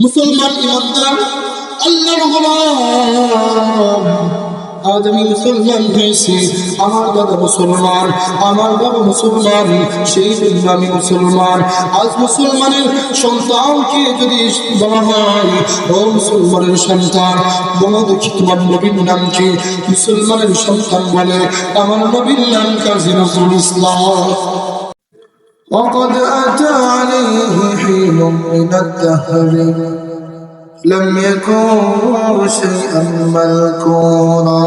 মুসলমান ইমানদার আজ আমি মুসলমান হয়েছি, আমার দাদা মুসলমান, আমার বাবা মুসলমান, সেই জন্য আমি মুসলমান। আজ মুসলমানের সন্তানকে যদি বলা হয়, ও মুসলমানের সন্তান, বলো দেখি তোমার নবীর নাম কি? মুসলমানের সন্তান বলে, আমার নবীর নাম কাজী নজরুল ইসলাম। وقد أتى عليه حين من الدهر. لم يكن شيئا مذكورا.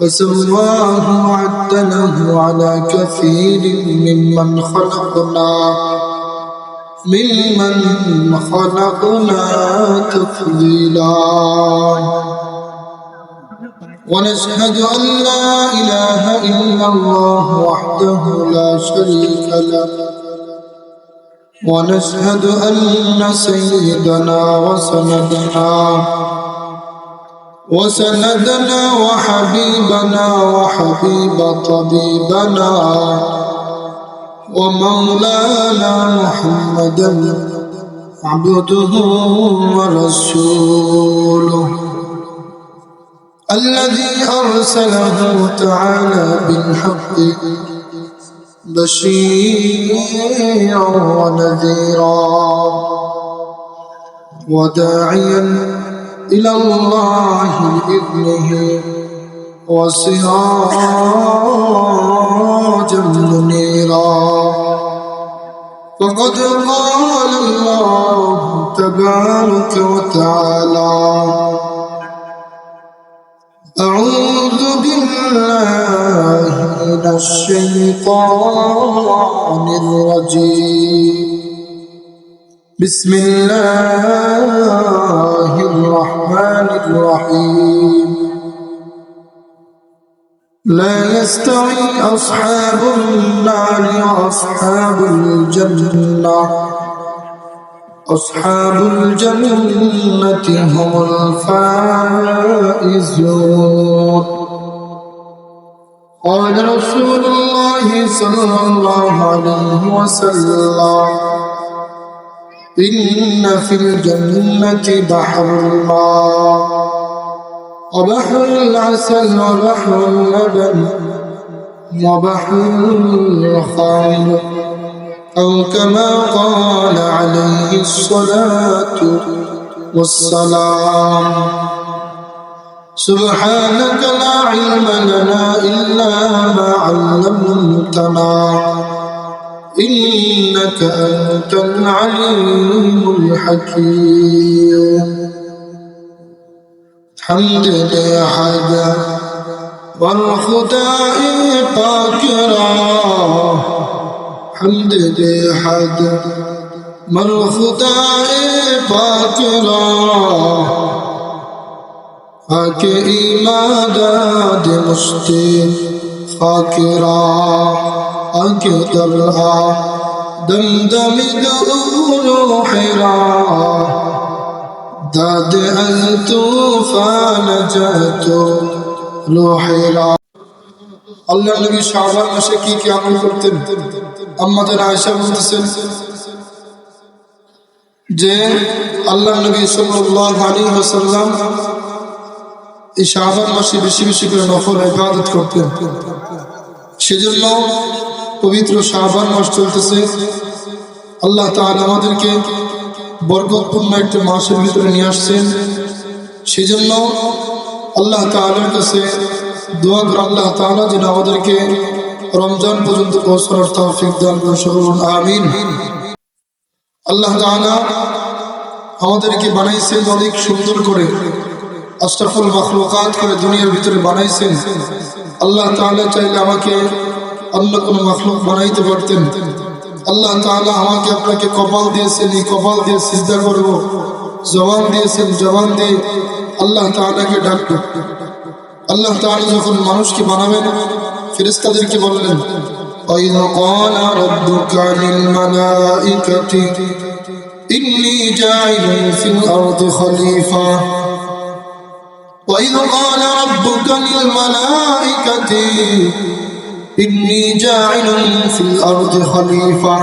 فسواه وعدله على كثير ممن خلقنا. ممن خلقنا تفضيلا. ونشهد أن لا إله إلا الله وحده لا شريك له. ونشهد أن سيدنا وسندنا وسندنا وحبيبنا وحبيب طبيبنا ومولانا محمدا عبده ورسوله. الذي أرسله تعالى بالحق بشيرا ونذيرا وداعيا إلى الله بإذنه وسراجا منيرا. فقد قال الله تبارك وتعالى الشيطان الرجيم. بسم الله الرحمن الرحيم. لا يستوي أصحاب النار وأصحاب الجنة. أصحاب الجنة هم الفائزون. قال رسول الله صلى الله عليه وسلم إن في الجنة بحر الماء وبحر العسل وبحر اللبن وبحر الخمر أو كما قال عليه الصلاة والسلام. سبحانك لا علم لنا إلا ما علمتنا إنك أنت العليم الحكيم. حمد لأحد والخداء قاكرا حمد لأحد والخداء قاكرا حق إمادات مشتي خاكرا حق درها دمدم دور حرا داد الطوفان جهت روحرا আল্লাহ নবী শাহবান মাসে কি কি আমল করতেন আমাদের আয়সা বলতেছেন যে আল্লাহ নবী সাল্লাল্লাহু আলাইহি ওয়াসাল্লাম এই শাহবান মাসে বেশি বেশি করে নফল ইবাদত করতেন। সেজন্য পবিত্র শাহবান মাস চলতেছে। আল্লাহ তাআলা আমাদেরকে বরকতপূর্ণ একটা মাসের ভিতরে নিয়ে আসছেন। সেজন্য আল্লাহ তাআলার কাছে দোয়া করে আল্লাহ তাআলা যেন আমাদেরকে রমজান পর্যন্ত পৌঁছানোর তৌফিক দান করুন আমিন। আল্লাহ তাআলা আমাদেরকে বানাইছেন অনেক সুন্দর করে। আশরাফুল মাখলুকাত করে দুনিয়ার ভিতরে বানাইছেন আল্লাহ তাআলা চাইলে আমাকে অন্য কোনো মাখলুক বানাইতে পারতেন আল্লাহ তাআলা আমাকে আপনাকে কপাল দিয়েছেন এই কপাল দিয়ে সিজদা করব জবান দিয়েছেন জবান দিয়ে আল্লাহ তাআলাকে ডাকবো আল্লাহ তাআলা যখন মানুষকে বানাবেন ফেরেশতাদেরকে বললেন وإذ قال ربك للملائكة إني جاعل في الأرض خليفة وإذ قال ربك للملائكة إني جاعل في الأرض خليفة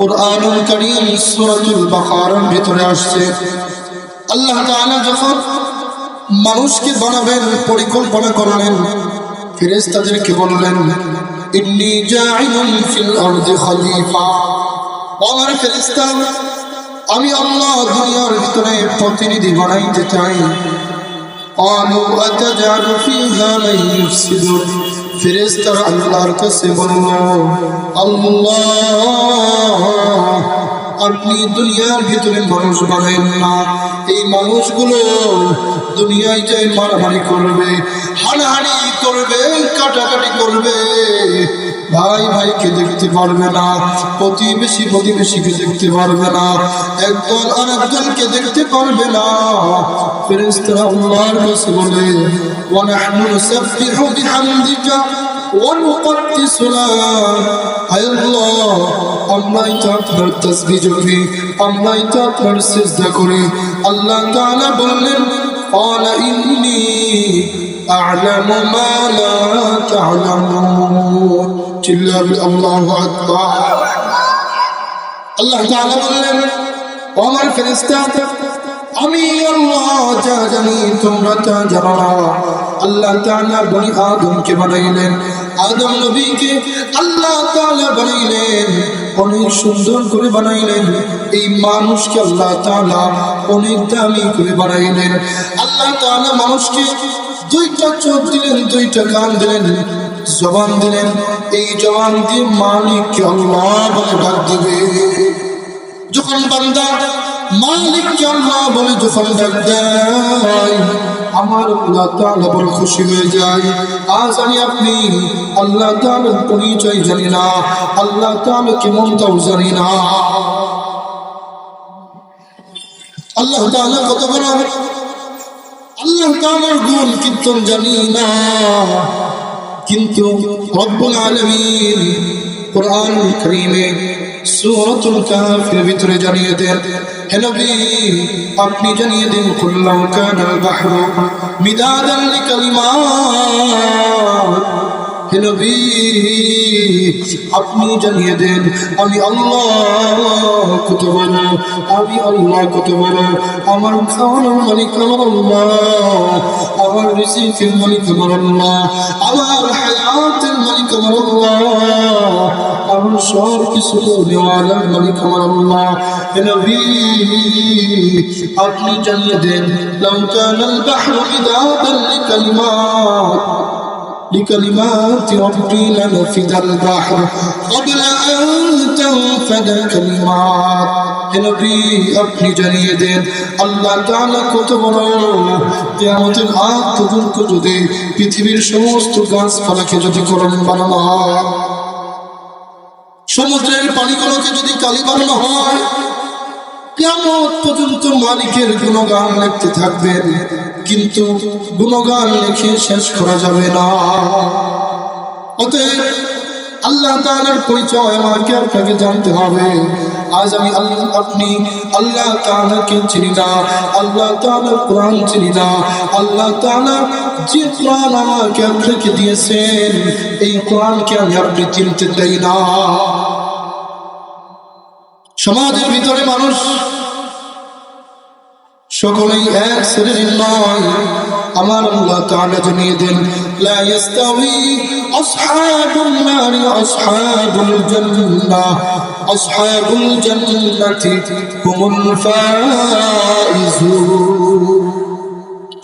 কোরআনুল কারীম সূরাতুল বাকারার ভিতরে আসছে আল্লাহ তাআলা যখন মানুষকে বানাবেন পরিকল্পনা করলেন ফেরেশতাদেরকে বললেন ইন্নী জাইলুন ফিল আরদি খলিফা আমার ফেরেশতা আমি আল্লাহ দুনিয়ার ভিতরে প্রতিনিধি বানাইতে চাই قالوا أتجعل فيها من يفسد ফেরেশতারা আল্লাহর কাছে বলল আল্লাহ আপনি দুনিয়ার ভিতরে মানুষ বানাইন না এই মানুষগুলো দুনিয়ায় যাই মারামারি করবে হানাহানি করবে কাটাকাটি করবে ভাই ভাইকে দেখতে পারবে না প্রতিবেশী প্রতিবেশীকে দেখতে পারবে না একদল আরেকজনকে দেখতে পারবে না ফেরেশতারা আল্লাহর কাছে বলে ونحن نسبح بحمدك ونقدس لك আয় আল্লাহ আমরাই তো আপনার তসবিহ করি আমরাই তো আপনার সিজদা করি আল্লাহ তাআলা বললেন قال إني أعلم ما لا تعلمون চিল্লা আল্লাহু আকবার আল্লাহ তাআলা বললেন ও আমার ফেরেশতা আমি আল্লাহ যা জানি তোমরা তা জানো না আল্লাহ তাআলা বনি আদমকে বানাইলেন আদম নবীকে আল্লাহ তাআলা বানাইলেন অনেক সুন্দর করে বানাইলেন এই মানুষকে আল্লাহ তাআলা অনেক দামি করে বানাইলেন আল্লাহ তাআলা মানুষকে দুইটা চোখ দিলেন, দুইটা কান দিলেন, জবান দিলেন। এই জবান দিয়ে আল্লাহ বলে ডাক দিবে। যখন বান্দা মালিক আল্লাহ বলে যখন ডাক দেয়, আমার আল্লাহ তাআলা বড় খুশি হয়ে যায়। আজ আমি আপনি আল্লাহ তাআলার পরিচয় জানি না, আল্লাহ তাআলা কেমন তাও জানি না। আল্লাহ তাআলা কত বড় আল্লাহ তো আমার গুণ কীর্তন জানি না। কিন্তু রব্বুল আলমিন কোরআন করিমে সুরতুল কাফের ভিতরে জানিয়ে দেন আপনি জানিয়ে দিন কুল্লাউ কানাল বাহরু মিদাদান লিকালিমাত হে নবী, আপনি জানিয়ে দেন, আমি আল্লাহ কত বড় আমি আল্লাহ কত বড় আমার খাওয়ানোর মালিক আমার আল্লাহ, আমার রিসিফের মালিক আমার আল্লাহ, আমার হায়াতের মালিক আমার আল্লাহ, আমার সব কিছু দেওয়ালার মালিক আমার আল্লাহ নবী, আপনি জানিয়ে দেন লঙ্কাল বাহর বিদাতাল কালিমাত لكلمات لكلمات ربي لنفد البحر قبل أن تنفد كلمات হে নবী আপনি জানিয়ে দেন আল্লাহ তাআলা কত বড় কিয়ামতের আগ পর্যন্ত যদি পৃথিবীর সমস্ত গাছপালাকে যদি করণ বানানো হয় সমুদ্রের পানিগুলোকে যদি কালি বানানো হয় কেমন পর্যন্ত মালিকের গুণগান লিখতে থাকবেন কিন্তু গুণগান লিখে শেষ করা যাবে না। অতএব আল্লাহ তাআলার পরিচয় আমাকে আপনাকে জানতে হবে। আজ আমি আল্লাহ আপনি আল্লাহ তাআলাকে চিনি না, আল্লাহ তাআলার কোরআন চিনি না, আল্লাহ তাআলা যে কোরআন আমাকে আপনাকে দিয়েছেন, এই কোরআনকে আমি আপনি চিনতে চাই না। সমাজের ভিতরে মানুষ সকলেই এক শ্রেণির নয়। আমার আল্লাহ তাআলা জানিয়ে দেন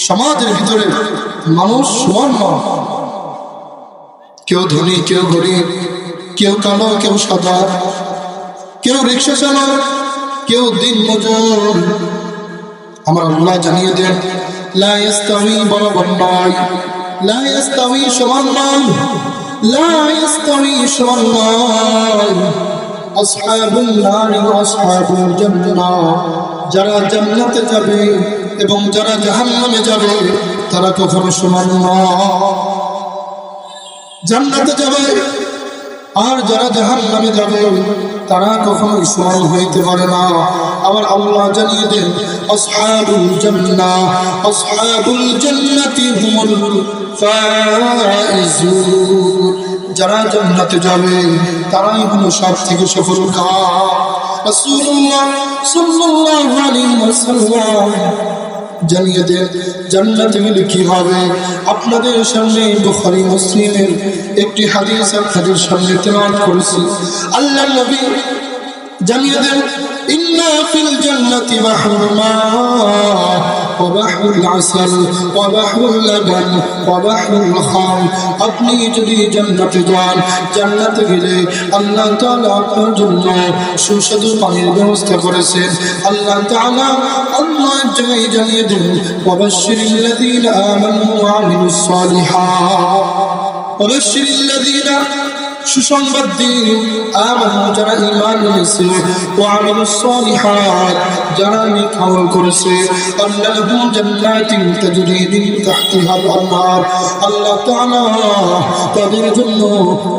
সমাজের ভিতরে মানুষ নয় কেউ ধনী, কেউ গরিব, কেউ কালো, কেউ সাদা, কেউ রিক্সা চালক, কেউ দিন মজুর আমার আল্লাহ জানিয়ে দেন, লা ইস্তাউই বরাবর নয় লা ইস্তাউই সমান নয় লা ইস্তাউই সমান নয় আসহাবুল নারি আসহাবুল জান্নাহ। যারা জান্নাতে যাবে এবং যারা জাহান্নামে যাবে, তারা কখনো সমান নয় জান্নাতে যাবে আর যারা জাহান নামে যাবে, তারা কখনো সমান হইতে পারে না। আবার আল্লাহ জানিয়ে দেন, আসহাবুল জান্নাহ, আসহাবুল জান্নাতি হুমুল ফাইজুন। যারা জান্নাতে যাবে, তারাই হলো সব থেকে সফল রাসূলুল্লাহ সাল্লাল্লাহু আলাইহি ওয়াসাল্লাম জানিয়ে দেন, জান্নাতে গেলে কি হবে? আপনাদের সামনে বুখারী, মুসলিমের একটি হাদিস আপনাদের সামনে তেলাওয়াত করেছি। আল্লাহ নবী জানিয়ে দেন, ইন্না ফিল জান্নাতি বাহরুমা কবাহুল আসল কবাহুল লাবান কবাহুল খাম। আপনি যদি জান্নাতে যান, জান্নাতে গেলে আল্লাহ তাআলা আপনার জন্য সুস্বাদু পানির ব্যবস্থা করেছেন। আল্লাহ তাআলা আল্লাহ জানাই জানিয়ে দেন ওয়াবাশশিরিল লাযীনা সুসংবাদ দিন। আমানু, যারা ঈমান এনেছে ও আমিলুস সালিহাত, যারা আমল করেছে আল্লাহুম জান্নাতিন তাজরি মিন তাহতিহাল আনহার আল্লাহ তাআলা তাদের জন্য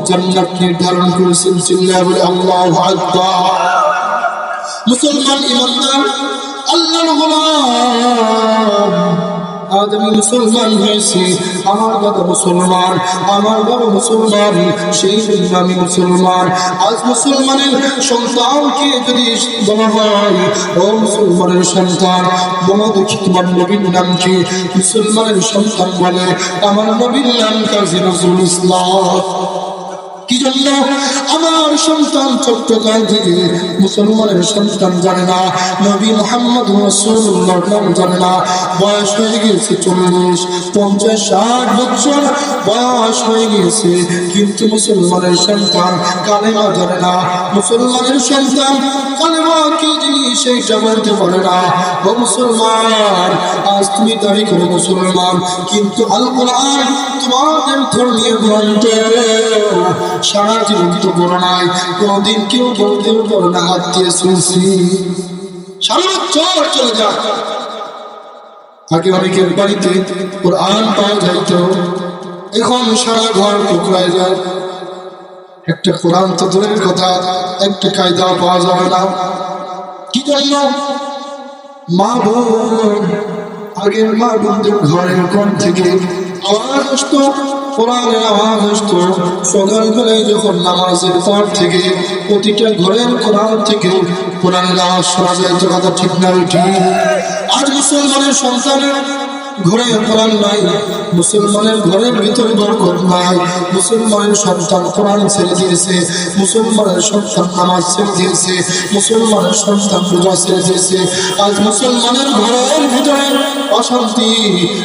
জান্নাত নির্ধারণ করেছেন চিল্লায় বলে আল্লাহু আকবার। মুসলমান ইমানদার আল্লাহর গোলাম। আজ আমি মুসলমান হয়েছি। আমার বাবা মুসলমান, আমার বাবা মুসলমান, সেই জন্য আমি মুসলমান। আজ মুসলমানের সন্তানকে যদি বলা হয়, ও মুসলমানের সন্তান, বলো দেখি তোমার নবীর নাম কি? মুসলমানের সন্তান বলে, আমার নবীর নাম কাজী নজরুল ইসলাম। জন্য আমার সন্তান থেকে মুসলমানের সন্তান জানে না, নবী মোহাম্মদ রসুল্লাহর নাম জানে না, বয়স হয়ে গিয়েছে চল্লিশ, পঞ্চাশ, ষাট বছর বয়স হয়ে গিয়েছে, কিন্তু মুসলমানের সন্তান কালেমা জানে না, মুসলমানের সন্তান কালেমা কি জিনিস সেইটা বলতে পারে না, ও মুসলমান, আজ তুমি দাবি করো মুসলমান, কিন্তু আল তোমাদের ধর্মীয় গ্রন্থ সারা জীবন তো নাই, কোনদিন কেউ বলতেও পারে না হাত দিয়ে শুনছি। সারা চর চলে যা আগে অনেকের বাড়িতে কোরআন পাওয়া যাইত। এখন সারা ঘর টুকরায় যায়। একটা কোরআন তো দূরের কথা, একটা কায়দা পাওয়া যাবে না। কি জন্য? মা বোন আগের মা বোনদের ঘরের কোন থেকে আওয়াজ আসতো, কোরআনের আওয়াজ আসতো। সকালবেলায় যখন নামাজের পর থেকে প্রতিটা ঘরের কোরআন থেকে কোরআনের আওয়াজ শোনা যায় কথা ঠিক না, ঠিক। আজ মুসলমানের সন্তানের ঘরে কোরআন নাই, মুসলমানের ঘরের ভিতরে বরকত নাই, মুসলমানের সন্তান কোরআন ছেড়ে দিয়েছে, মুসলমানের সন্তান নামাজ ছেড়ে দিয়েছে, মুসলমানের সন্তান পূজা ছেড়ে দিয়েছে। আজ মুসলমানের ঘরের ভিতরে অশান্তি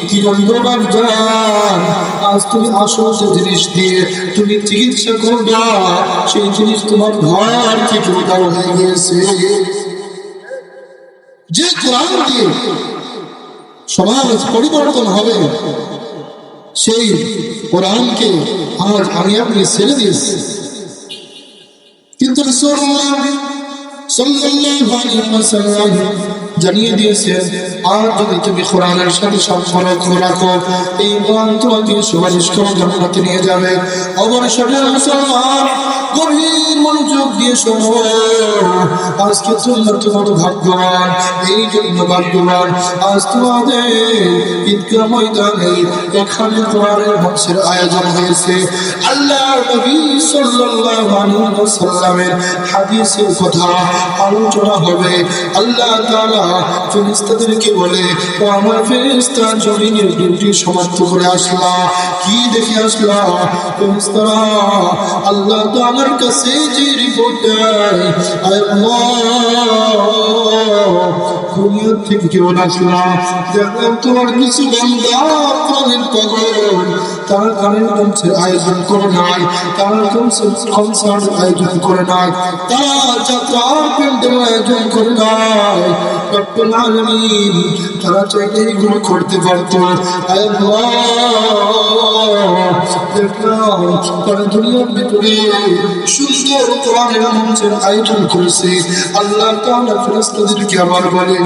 কি যান আজ তুমি আসো যে জিনিস দিয়ে তুমি চিকিৎসা করবা, সেই জিনিস তোমার ঘর থেকে উদার হয়ে গিয়েছে। যে কোরআন দিয়ে সমাজ পরিবর্তন হবে। সেই কোরআনকে আজ আমি আপনি ছেড়ে দিয়েছি কিন্তু জানিয়ে দিয়েছে আর যদি তুমি কোরআনের সাথে সম্পর্ক রাখো, এই কোরআন তোমাকে সুপারিশ করে জান্নাতে নিয়ে যাবে। অবশ্যই মুসলমান গভীর মনোযোগ দিয়ে শোনো। আজকে তোমরা তোমার ভাগ্যবান? এই জন্য ভাগ্যবান। আজ তোমাদের ঈদগাহ ময়দানে এখানে কোরআনের মঞ্চের আয়োজন হয়েছে। আল্লাহ নবী সাল্লাল্লাহু আলাইহি হাদিসের কথা আলোচনা হবে। আল্লাহ তাআলা ফেরেশতাদেরকে বলে, ও আমার ফেরেশতা, জমিনের ডিউটি সমাপ্ত করে আসলা। কি দেখে আসলা? ফেরেশতারা, আল্লাহ তাআলার কাছে যে রিপোর্ট দেয় আয় আল্লাহ দুনিয়া থেকে কেমন আসলাম দেখলাম তোমার কিছু বান্দা প্রাণের পাগল তারা গানের মঞ্চের আয়োজন করে নাই, তারা কনসার্ট আয়োজন করে নাই, তারা যাত্রার প্যান্ডেল আয়োজন করে নাই। রব্বুল আলামিন তারা চাইলে এগুলো করতে পারতো। তারা দুনিয়ার ভিতরে সুন্দর কোরআনের মঞ্চের আয়োজন করেছে। আল্লাহ তাআলা ফেরেশতাদেরকে আবার বলে,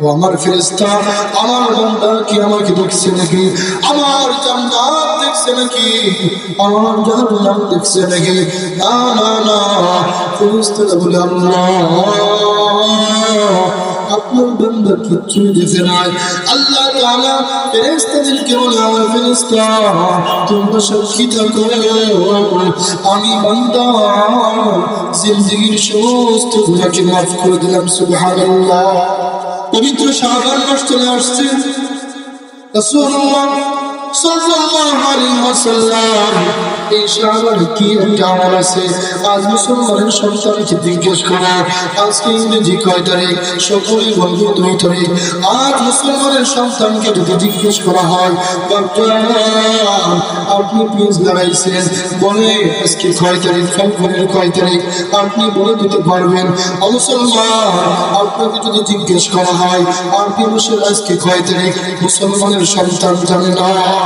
ও আমার ফেরেশতা, আমার বান্দা কি আমাকে দেখছে নাকি? আমার জান্নাত দেখছে নাকি? আমার জাহান্নাম দেখছে নাকি? না না না, ফেরেশতারা বলে, আল্লাহ। আপনার বান্দা কিচ্ছুই দিছে নাই। আল্লাহ তাআলা ফেরেশতাদেরকে বলে, আমার ফেরেশতা, তোমরা সাক্ষী থাকো আমি বান্দা। জিন্দগির সমস্ত গুনাহকে মাফ করে দিলাম, সুবহানাল্লাহ। পবিত্র শাবান মাস চলে আসছে। রাসূলুল্লাহ আছে? মুসলমানের জিজ্ঞেস কয় তারিখ? দুই মুসলমানের যদি জিজ্ঞেস করা হয় আপনি বলে কয় তারিখ? আপনি বলে দিতে পারবেন। আপনাকে যদি জিজ্ঞেস করা হয়, আপনি বসে আজকে কয় তারিখ? মুসলমানের সন্তান জানে না।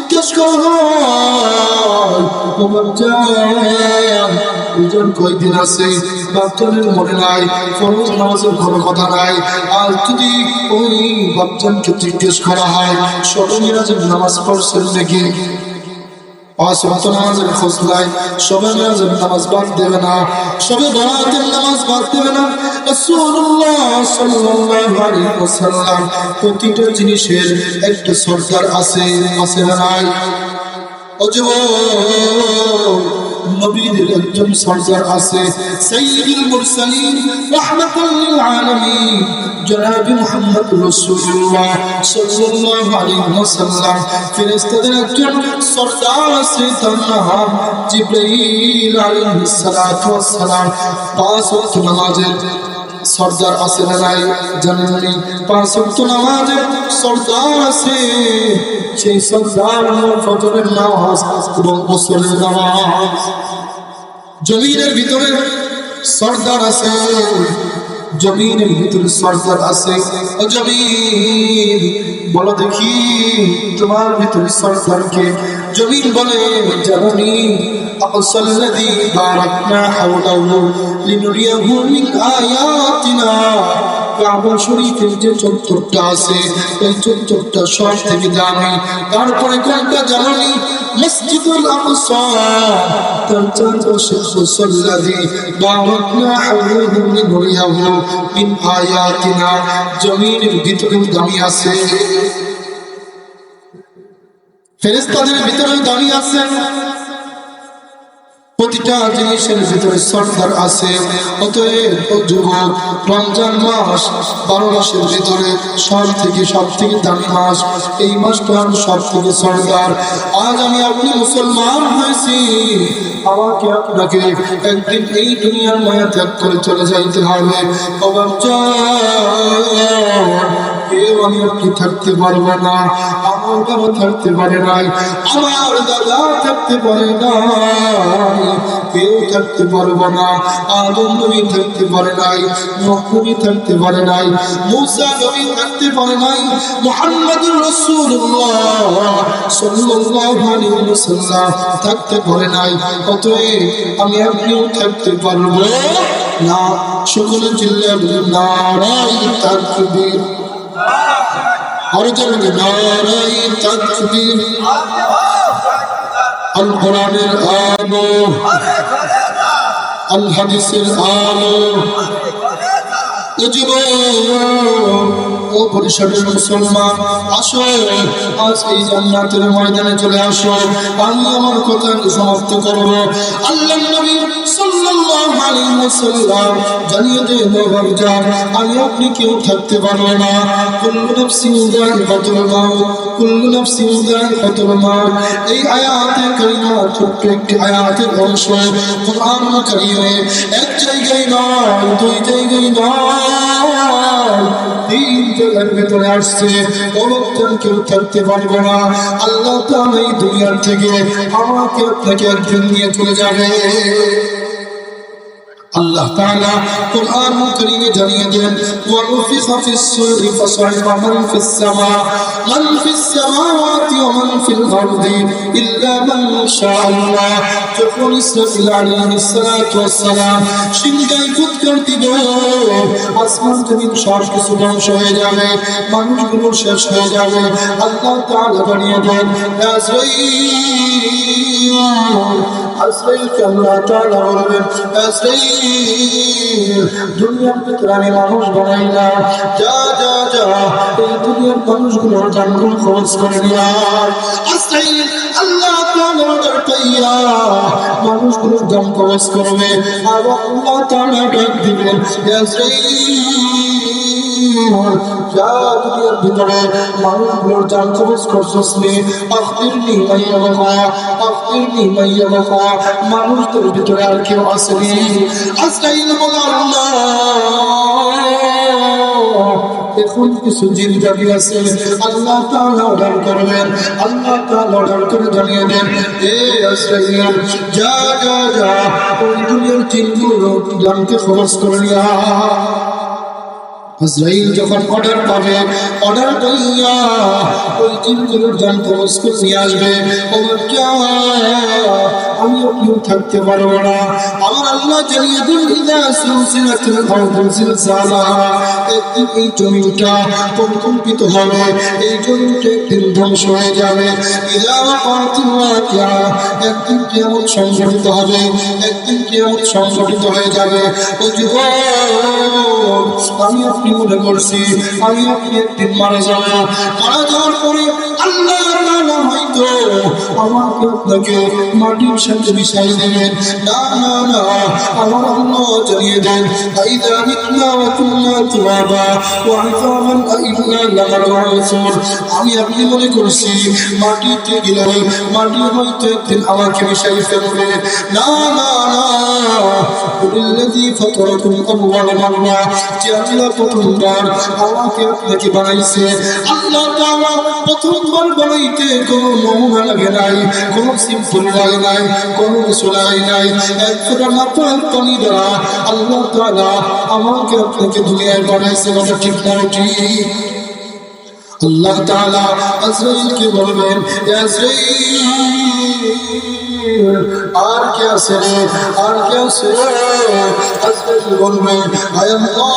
জিজ্ঞেস করো। তোমার জান ওজন কয়দিন আছে? বাচ্চাদের মনে নাই, ফরজ নামাজের কোনো কথা নাই। আর যদি ওই বাচ্চানকে জিজ্ঞেস করা হয় সরমিরাজের মিরাজের নামাজ পড়ছেন নাকি? নামাজ বাদ দেবে না। সবে বরাতের নামাজ বাদ দেবে না। রাসূলুল্লাহ সাল্লাল্লাহু প্রতিটা জিনিসের একটা সরকার আছে আছে না নাই? অজব নবীদের একজন সরদার আছে সাইয়্যিদুল মুরসালিন রাহমাতাল লিল আলামিন জনাব মুহাম্মদ রাসূলুল্লাহ সাল্লাল্লাহু আলাইহি ওয়াসাল্লাম ফেরেশতাদের একজন সরদার আছে তার নাম জিবরাইল আলাইহিস সালাতু ওয়াস সালাম পাঁচ ওয়াক্ত নামাজের সর্দার আছে না নাই জানেন উনি পাঁচ ওয়াক্ত নামাজে সর্দার আছে। সেই সর্দার ফজরের নামাজ এবং গোসলের নামাজ। জমিনের ভিতরে সর্দার আছে, জমিনের ভিতরে সর্দার আছে। ও জমিন, বলো দেখি তোমার ভিতরে সর্দারকে জমিন বলে, জানি أقصى الذي باركنا حوله لنريه من آياتنا কাবা শরীফের যে চত্বরটা আছে এই চত্বরটা সব থেকে দামি তারপরে কোনটা জানি মসজিদুল আকসা তার চারপাশে মুসল্লাদি বারাকনা হাওলাহু লিনুরিয়াহু মিন আয়াতিনা জমিনের ভিতরে দামি আছে ফেরেশতাদের ভিতরে দামি আছে প্রতিটা জিনিসের ভিতরে সর্দার আছে। অতএব রমজান মাস বারো মাসের ভিতরে সব থেকে সব থেকে দামি মাস। এই মাসটা সব থেকে সর্দার আজ আমি আপনি মুসলমান হয়েছি। আমাকে আপনাকে একদিন এই দুনিয়ার মায়া ত্যাগ করে চলে যাইতে হবে। কেউ আমি থাকতে পারব না? আমার বাবা থাকতে পারে নাই, আমার দাদা থাকতে পারে না কেউ থাকতে পারব না আদম নবী থাকতে পারে নাই থাকতে পারে নাই মুসা নবী থাকতে পারে নাই, মুহাম্মদুর রাসূলুল্লাহ সাল্লাল্লাহু আলাইহি ওয়াসাল্লাম থাকতে পারে নাই। অতএব আমি আপনিও থাকতে পারব না। সকলে চিল্লা বলেন নারাই তাকবীর। আর জন্য নারাই তাকবীর আল। কোরআনের আলো। আল হাদিসের আলো ও পরিষদের মুসলমান এই ময়দানে চলে আসো। আমি আমার কথা সমাপ্ত করব। আল্লাহ নবী সাল্লাল্লাহু আলাইহি ওয়াসাল্লাম জানিয়ে আপনি কেউ থাকতে পারব না। কুল্লু নাফসিন যায়িকাতুল মাউত, কুল্লু নাফসিন যায়িকাতুল মাউত। এই আয়াতে কারিমা ছোট্ট একটি আয়াতের অংশ। কোরআন কারিমে এক জায়গায় নয়, দুই জায়গায় নয়। ভেতরে আসছে কেউ থাকতে না। আল্লাহ তো এই দুনিয়ার থেকে আমাকে আপনাকে একজন নিয়ে চলে যাবে। আল্লাহ তাআলা কোরআন কারীমে জানিয়ে দেন ওয়ানুফিখ ফিস সূরি ফাসাইকা মান ফিস সামা, মান ফিস সামাওয়াতি ওয়া মান ফিল আরদি ইল্লা মান শাআল্লাহ। যখন ইসরাফিল আলাইহিস সালাতু ওয়াস সালাম সিংহাই ফুৎকার দিবে আসমান জমিন সব কিছু ধ্বংস হয়ে যাবে মানুষগুলো শেষ হয়ে যাবে, আল্লাহ তাআলা জানিয়ে দেন আজরাইল আজরাইলকে আল্লাহ তাআলা বলবেন আজরাইল দুনিয়ার মানুষ বানাইলাম যা যা যা দুনিয়ার মানুষগুলোর জানগুলো করে নিয়া আল্লাহ মানুষগুলোর দাম খরচ করবে। আর আল্লাহ তাআলা ডাক দিবেন দুনিয়ার ভিতরে মানুষগুলোর জান খরচ করছস নে আখবিরনি মাইয়া বাবা আখবিরনি মাইয়া বাবা। মানুষদের ভিতরে আর কেউ আসেনি আছে, আল্লাহ তাআলা অর্ডার করবেন, আল্লাহ তাআলা অর্ডার করে যা যা যা, ওই জানকে খরচ করে নিয়া। আজরাইল যখন অর্ডার পাবে অর্ডার করিয়া ওই জিনগুলোর জান প্রবেশ করে নিয়ে আসবে। ও বাচ্চা, আমি কেউ থাকতে পারব না। আমার আল্লাহ জানিয়ে দিন সুলসিলাতুল একদিন এই জমিনটা কম্পিত হবে এই জমিনটা একদিন ধ্বংস হয়ে যাবে। ওয়াকিয়া একদিন কিয়ামত সংঘটিত হবে একদিন কিয়ামত সংঘটিত হয়ে যাবে। আমি আপনি মনে করছি? আমি আপনি একদিন মারা যাব? মারা যাওয়ার পরে আল্লাহ তাআলা হয়তো আমাকে আপনাকে মাটির সাথে মিশাই দেবেন না না না আমার আল্লাহ জানিয়ে দেন আইদা মিতনা ওয়া কুন্না তুরাবা ওয়া ইযামান আইন্না লামারসুর আমি আপনি মনে করছি মাটিতে গেলে মাটি হয়তো একদিন আমাকে মিশাই ফেলবে না না না الذي فطركم أول مرة যে আল্লাহ প্রথমবার আমাকে আপনাকে বানাইছে আল্লাহ তাআলা প্রথমবার বানাইতে কোনো নমুনা লাগে নাই, কোনো সিম্পল লাগে নাই, কোনো কিছু লাগে নাই। এক ফোঁটা মাত্র পানি দ্বারা আল্লাহ তাআলা আমাকে আপনাকে দুনিয়ায় বানাইছে কথা ঠিক না ঠিক? আল্লাহ তাআলা আজরাইলকে বলবেন আজরাইল, আর কে আছে রে? আর কে আছে আজরাইল আয় আল্লাহ।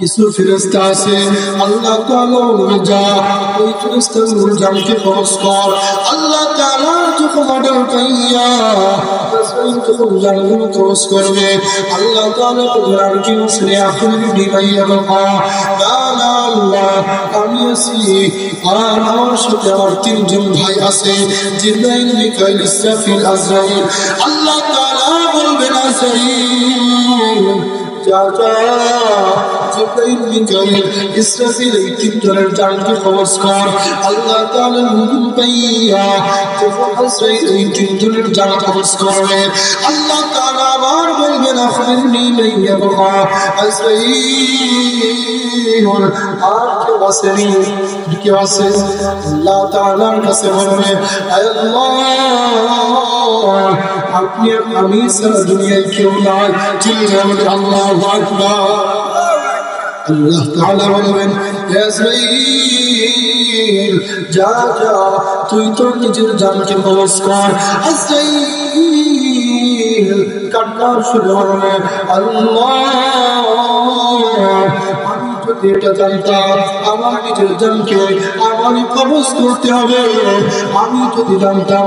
কিছু ফেরেস্তা আছে। আল্লাহ তাআলা যা ওই ফেরেস্তাগুলোর জানকে খরচ আল্লাহ তাআলা যখন অর্ডার পাইয়া আল্লাহ আছি। আল্লাহ জিব্রাইল মিকাইল ইসরাফিল, এই তিনজনের জানকে খবর কর। আল্লাহ তাআলা হুকুম পাইয়া যখন আজরাইল এই তিনজনের জান খবর করবে। আল্লাহ তাআলা আবার বলবেন আখবিরনি মাইয়া বাবা আজরাইল। আর কেউ আসেনি কেউ আছে আল্লাহ তাআলার কাছে বলবে আল্লাহ, আপনি আমি সারা দুনিয়ায় কেউ নাই। আমাদের আল্লাহ আকবার। আল্লাহ তাআলা বলবেন আজরাইল, যা যা, তুই তোর নিজের জানকে খবর কর। আজরাইল কান্নার শুরু হবে আল্লাহ। আমি যদি জানতাম, আমার নিজের জানকে আমারই খবর করতে হবে। আমি যদি জানতাম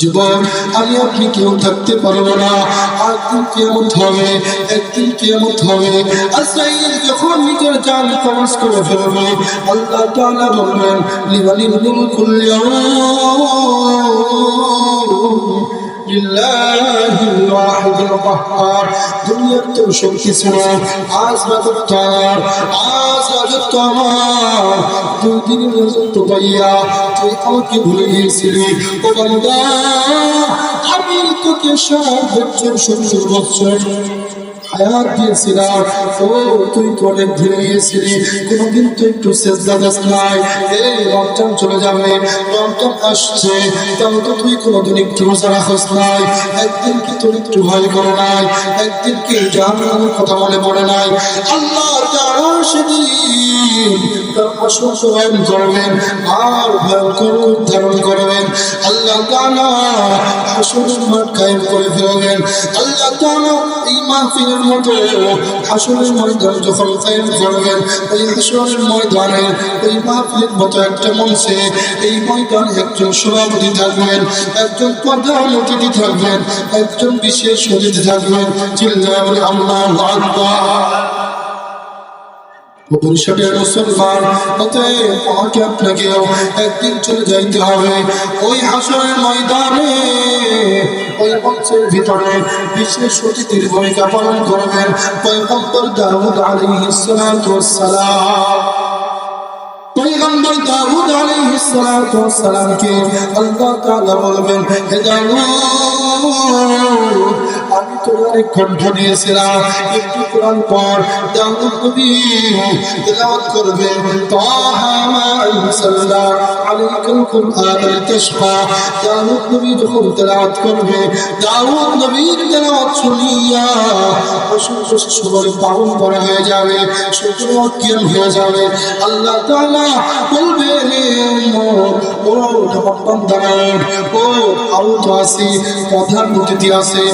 যুবক আমি আপনি কেউ থাকতে পারব না। একদিন কেমন হবে, একদিন কেমন হবে। আজরাইল যখন নিজের জান কবজ করে ফেলবে, আল্লাহ দুনিয়ার তো সব কিছু না, আজ রাজত্ব আমার, আজ রাজত্ব আমার। দুই দিনের রাজত্ব পাইয়া তুই আমি তোকে ষাট বছর, সত্তর বছর হায়াত দিয়েছিলাম। ও, তুই তো অনেক ধীরে গিয়েছিলি কোনোদিন তো একটু চেষ্টা দাস নাই। এই, রমজান চলে যাবে, রমজান আসছে। তাও তো তুই কোনোদিন একটু রোজা রাখস নাই। একদিন কি তোর একটু ভয় করে নাই? একদিন কি জাহান্নামের কথা মনে পড়ে নাই? আল্লাহ সেদিন আসল স্বয়ং করবেন, আর ভয়ঙ্কর রূপ ধারণ করবেন। আল্লাহ তাআলা হাসরের মাঠ কায়েম করে ফেলবেন। আল্লাহ তাআলা এই মাহফিলের মতো হাসরের ময়দান যখন কায়েম করবেন, ওই হাসরের ময়দানে ওই মাহফিলের মতো একটা মঞ্চে এই ময়দানে একজন সভাপতি থাকবেন, একজন প্রধান অতিথি থাকবেন, একজন বিশেষ অতিথি থাকবেন। চিল্লা আল্লাহ আকবার। মুসলমান আপনাকেও একদিন চলে যাইতে হবে। ওই হাসরের ময়দানে, ওই মঞ্চের ভিতরে বিশেষ অতিথির ভূমিকা পালন করবেন পয়গম্বর দাউদ ওয়াস সালাম পয়গম্বর দাউদ আলাইহিস সালাতু সালামকে আল্লাহ বলবেন, হে দাউদ আমি অনেক কণ্ঠ দিয়েছিলাম। একটু কোরআন পর করা হয়ে যাবে হয়ে যাবে। আল্লাহ বলবে ও আউট আছে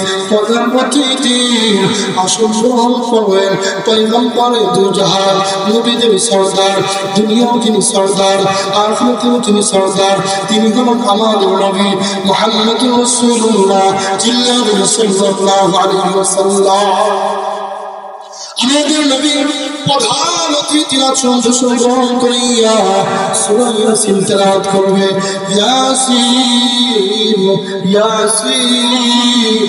অতিথি আসল গ্রহণ করবেন পয়গম্বরে দু জাহান নবীদের সর্দার দুনিয়াও তিনি সর্দার আখিরাতেও তিনি সর্দার, তিনি হলেন আমাদের নবী মুহাম্মদুর রাসূলুল্লাহ জিল্লাহু সাল্লাল্লাহু আলাইহি ওয়াসাল্লাম। আমাদের নবীর প্রধান অতিথিরা সন্তোষ গ্রহণ করিয়া সূরা ইয়াসিন তেলাওয়াত করবে। ইয়াসিন ইয়াসিন।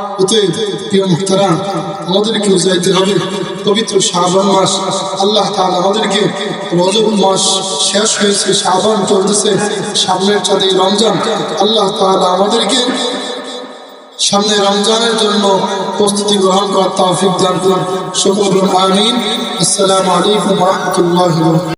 অতএব প্রিয় হবে, পবিত্র শাহবান আল্লাহ তাআলা আমাদেরকে রজব মাস শেষ হয়েছে শাহবান চলতেছে, সামনের রমজান। আল্লাহ তাআলা আমাদেরকে সামনে রমজানের জন্য প্রস্তুতি গ্রহণ করার তৌফিক দান সকল আমিন। আসসালামু আলাইকুম রাহমাতুল্লাহি